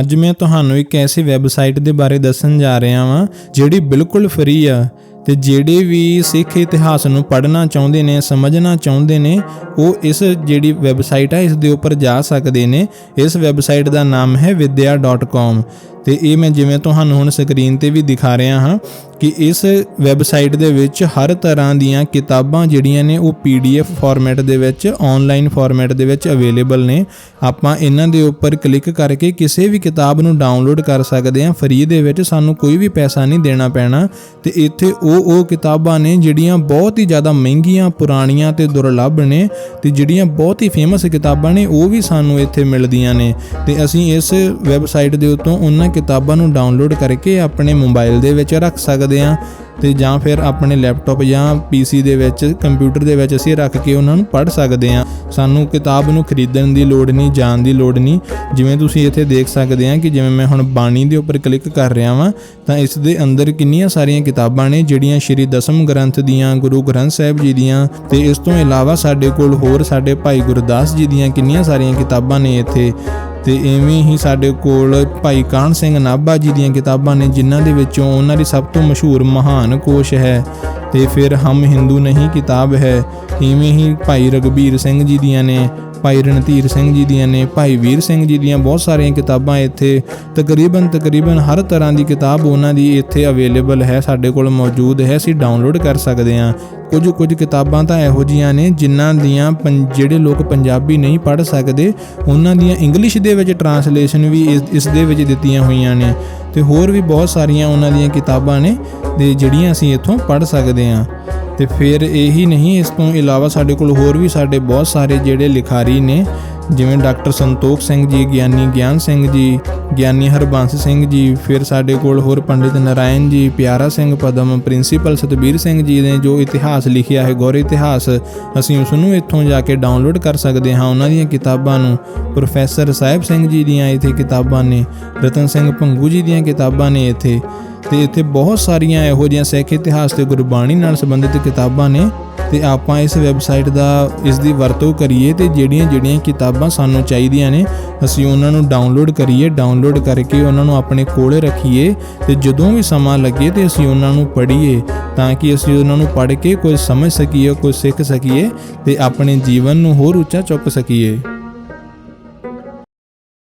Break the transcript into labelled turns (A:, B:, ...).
A: ਅੱਜ ਮੈਂ ਤੁਹਾਨੂੰ ਇੱਕ ਐਸੀ ਵੈਬਸਾਈਟ ਦੇ ਬਾਰੇ ਦੱਸਣ ਜਾ ਰਿਹਾ ਹਾਂ ਜਿਹੜੀ ਬਿਲਕੁਲ ਫ੍ਰੀ ਆ ਤੇ ਜਿਹੜੇ ਵੀ ਸਿੱਖ ਇਤਿਹਾਸ ਨੂੰ ਪੜ੍ਹਨਾ ਚਾਹੁੰਦੇ ਨੇ, ਸਮਝਣਾ ਚਾਹੁੰਦੇ ਨੇ, ਉਹ ਇਸ ਜਿਹੜੀ ਵੈਬਸਾਈਟ ਹੈ ਇਸ ਦੇ ਉੱਪਰ ਜਾ ਸਕਦੇ ਨੇ। ਇਸ ਵੈਬਸਾਈਟ ਦਾ ਨਾਮ ਹੈ vidya.com ਤੇ ਇਹ ਮੈਂ ਜਿਵੇਂ ਤੁਹਾਨੂੰ ਹੁਣ ਸਕਰੀਨ ਤੇ ਵੀ ਦਿਖਾ ਰਿਹਾ ਹਾਂ ਕਿ ਇਸ ਵੈਬਸਾਈਟ ਦੇ ਵਿੱਚ ਹਰ ਤਰ੍ਹਾਂ ਦੀਆਂ ਕਿਤਾਬਾਂ ਜਿਹੜੀਆਂ ਨੇ ਉਹ ਪੀਡੀਐਫ ਫਾਰਮੈਟ ਦੇ ਵਿੱਚ ਆਨਲਾਈਨ ਫਾਰਮੈਟ ਦੇ ਵਿੱਚ ਅਵੇਲੇਬਲ ਨੇ। ਆਪਾਂ ਇਹਨਾਂ ਦੇ ਉੱਪਰ ਕਲਿੱਕ ਕਰਕੇ ਕਿਸੇ ਵੀ ਕਿਤਾਬ ਨੂੰ ਡਾਊਨਲੋਡ ਕਰ ਸਕਦੇ ਹਾਂ। ਫ੍ਰੀ ਦੇ ਵਿੱਚ ਸਾਨੂੰ ਕੋਈ ਵੀ ਪੈਸਾ ਨਹੀਂ ਦੇਣਾ ਪੈਣਾ ਤੇ ਇੱਥੇ ਉਹ ਉਹ ਕਿਤਾਬਾਂ ਨੇ ਜਿਹੜੀਆਂ ਬਹੁਤ ਹੀ ਜ਼ਿਆਦਾ ਮਹਿੰਗੀਆਂ, ਪੁਰਾਣੀਆਂ ਤੇ ਦੁਰਲੱਭ ਨੇ ਤੇ ਜਿਹੜੀਆਂ ਬਹੁਤ ਹੀ ਫੇਮਸ ਕਿਤਾਬਾਂ ਨੇ, ਉਹ ਵੀ ਸਾਨੂੰ ਇੱਥੇ ਮਿਲਦੀਆਂ ਨੇ। ਤੇ ਅਸੀਂ ਇਸ ਵੈਬਸਾਈਟ ਦੇ ਉੱਤੋਂ ਉਹਨਾਂ ਕਿਤਾਬਾਂ ਨੂੰ ਡਾਊਨਲੋਡ ਕਰਕੇ ਆਪਣੇ ਮੋਬਾਈਲ ਦੇ ਵਿੱਚ ਰੱਖ ਸਕਦੇ ਹਾਂ ਤੇ ਜਾਂ ਫਿਰ ਆਪਣੇ ਲੈਪਟਾਪ ਜਾਂ ਪੀਸੀ ਦੇ ਵਿੱਚ ਕੰਪਿਊਟਰ ਦੇ ਵਿੱਚ ਅਸੀਂ ਰੱਖ ਕੇ ਉਹਨਾਂ ਨੂੰ ਪੜ੍ਹ ਸਕਦੇ ਹਾਂ। ਸਾਨੂੰ ਕਿਤਾਬ ਨੂੰ ਖਰੀਦਣ ਦੀ ਲੋੜ ਨਹੀਂ, ਜਾਣ ਦੀ ਲੋੜ ਨਹੀਂ। ਜਿਵੇਂ ਤੁਸੀਂ ਇੱਥੇ ਦੇਖ ਸਕਦੇ ਹਾਂ ਕਿ ਜਿਵੇਂ ਮੈਂ ਹੁਣ ਬਾਣੀ ਦੇ ਉੱਪਰ ਕਲਿੱਕ ਕਰ ਰਿਹਾ ਵਾਂ, ਤਾਂ ਇਸ ਦੇ ਅੰਦਰ ਕਿੰਨੀਆਂ ਸਾਰੀਆਂ ਕਿਤਾਬਾਂ ਨੇ ਜਿਹੜੀਆਂ ਸ਼੍ਰੀ ਦਸਮ ਗ੍ਰੰਥ ਦੀਆਂ, ਗੁਰੂ ਗ੍ਰੰਥ ਸਾਹਿਬ ਜੀ ਦੀਆਂ ਤੇ ਇਸ ਤੋਂ ਇਲਾਵਾ ਸਾਡੇ ਕੋਲ ਹੋਰ ਸਾਡੇ ਭਾਈ ਗੁਰਦਾਸ ਜੀ ਦੀਆਂ ਕਿੰਨੀਆਂ ਸਾਰੀਆਂ ਕਿਤਾਬਾਂ ਨੇ ਇੱਥੇ। ਤੇ ਐਵੇਂ ਹੀ ਸਾਡੇ ਕੋਲ ਭਾਈ ਕਾਹਨ ਸਿੰਘ ਨਾਭਾ ਜੀ ਦੀਆਂ ਕਿਤਾਬਾਂ ਨੇ, ਜਿਨ੍ਹਾਂ ਦੇ ਵਿੱਚੋਂ ਉਹਨਾਂ ਦੀ ਸਭ ਤੋਂ ਮਸ਼ਹੂਰ ਮਹਾਨ ਕੋਸ਼ ਹੈ। ਤੇ ਫਿਰ ਹਮ ਹਿੰਦੂ ਨਹੀਂ ਕਿਤਾਬ ਹੈ। ਇਵੇਂ ਹੀ ਭਾਈ ਰਗਬੀਰ ਸਿੰਘ ਜੀ ਦੀਆਂ ਨੇ, ਭਾਈ ਰਣਧੀਰ ਸਿੰਘ ਜੀ ਦੀਆਂ ਨੇ, ਭਾਈ ਵੀਰ ਸਿੰਘ ਜੀ ਦੀਆਂ ਬਹੁਤ ਸਾਰੀਆਂ ਕਿਤਾਬਾਂ ਇੱਥੇ। ਤਕਰੀਬਨ ਤਕਰੀਬਨ ਹਰ ਤਰ੍ਹਾਂ ਦੀ ਕਿਤਾਬ ਉਹਨਾਂ ਦੀ ਇੱਥੇ ਅਵੇਲੇਬਲ ਹੈ, ਸਾਡੇ ਕੋਲ ਮੌਜੂਦ ਹੈ। ਅਸੀਂ ਡਾਊਨਲੋਡ ਕਰ ਸਕਦੇ ਹਾਂ। ਕੁਝ ਕੁਝ ਕਿਤਾਬਾਂ ਤਾਂ ਇਹੋ ਜੀਆਂ ਨੇ ਜਿਨ੍ਹਾਂ ਦੀਆਂ ਪੰ- ਜਿਹੜੇ ਲੋਕ ਪੰਜਾਬੀ ਨਹੀਂ ਪੜ੍ਹ ਸਕਦੇ, ਉਹਨਾਂ ਦੀਆਂ ਇੰਗਲਿਸ਼ ਦੇ ਵਿੱਚ ਟਰਾਂਸਲੇਸ਼ਨ ਵੀ ਇਸ ਇਸ ਦੇ ਵਿੱਚ ਦਿੱਤੀਆਂ ਹੋਈਆਂ ਨੇ। ਤੇ ਹੋਰ ਵੀ ਬਹੁਤ ਸਾਰੀਆਂ ਉਹਨਾਂ ਦੀਆਂ ਕਿਤਾਬਾਂ ਨੇ, ਤੇ ਜਿਹੜੀਆਂ ਅਸੀਂ ਇੱਥੋਂ ਪੜ੍ਹ ਸਕਦੇ ਹਾਂ। ਤੇ ਫਿਰ ਇਹੀ ਨਹੀਂ, ਇਸ ਤੋਂ ਇਲਾਵਾ ਸਾਡੇ ਕੋਲ ਹੋਰ ਵੀ ਸਾਡੇ ਬਹੁਤ ਸਾਰੇ ਜਿਹੜੇ ਲਿਖਾਰੀ ਨੇ ਜਿਵੇਂ ਡਾਕਟਰ ਸੰਤੋਖ ਸਿੰਘ ਜੀ, ਗਿਆਨੀ ਗਿਆਨ ਸਿੰਘ ਜੀ, ਗਿਆਨੀ ਹਰਬੰਸ ਸਿੰਘ ਜੀ, ਫਿਰ ਸਾਡੇ ਕੋਲ ਹੋਰ ਪੰਡਿਤ ਨਰਾਇਣ ਜੀ, ਪਿਆਰਾ ਸਿੰਘ ਪਦਮ, ਪ੍ਰਿੰਸੀਪਲ ਸਤਬੀਰ ਸਿੰਘ ਜੀ ਨੇ ਜੋ ਇਤਿਹਾਸ ਲਿਖਿਆ ਹੈ, ਗੌਰ ਇਤਿਹਾਸ, ਅਸੀਂ ਉਸ ਨੂੰ ਇੱਥੋਂ ਜਾ ਕੇ ਡਾਊਨਲੋਡ ਕਰ ਸਕਦੇ ਹਾਂ, ਉਹਨਾਂ ਦੀਆਂ ਕਿਤਾਬਾਂ ਨੂੰ। ਪ੍ਰੋਫੈਸਰ ਸਾਹਿਬ ਸਿੰਘ ਜੀ ਦੀਆਂ ਇੱਥੇ ਕਿਤਾਬਾਂ ਨੇ, ਰਤਨ ਸਿੰਘ ਭੰਗੂ ਜੀ ਦੀਆਂ ਕਿਤਾਬਾਂ ਨੇ ਇੱਥੇ। ਤੇ ਇੱਥੇ ਬਹੁਤ ਸਾਰੀਆਂ ਇਹੋ ਜਿਹੀਆਂ ਸਿੱਖ ਇਤਿਹਾਸ ਤੇ ਗੁਰਬਾਣੀ ਨਾਲ ਸੰਬੰਧਿਤ ਕਿਤਾਬਾਂ ਨੇ। ਤੇ ਆਪਾਂ ਇਸ ਵੈਬਸਾਈਟ ਦਾ, ਇਸ ਦੀ ਵਰਤੋਂ ਕਰੀਏ ਤੇ ਜਿਹੜੀਆਂ ਜਿਹੜੀਆਂ ਕਿਤਾਬਾਂ ਸਾਨੂੰ ਚਾਹੀਦੀਆਂ ਨੇ, ਅਸੀਂ ਉਹਨਾਂ ਨੂੰ ਡਾਊਨਲੋਡ ਕਰੀਏ ਡਾਊਨਲੋਡ ਕਰਕੇ ਉਹਨਾਂ ਨੂੰ ਆਪਣੇ ਕੋਲ ਰੱਖੀਏ ਤੇ ਜਦੋਂ ਵੀ ਸਮਾਂ ਲੱਗੇ ਤੇ ਅਸੀਂ ਉਹਨਾਂ ਨੂੰ ਪੜ੍ਹੀਏ ਤਾਂ ਕਿ ਅਸੀਂ ਉਹਨਾਂ ਨੂੰ ਪੜ੍ਹ ਕੇ ਕੁਝ ਸਮਝ ਸਕੀਏ, ਕੁਝ ਸਿੱਖ ਸਕੀਏ ਤੇ ਆਪਣੇ ਜੀਵਨ ਨੂੰ ਹੋਰ ਉੱਚਾ ਚੁੱਕ ਸਕੀਏ।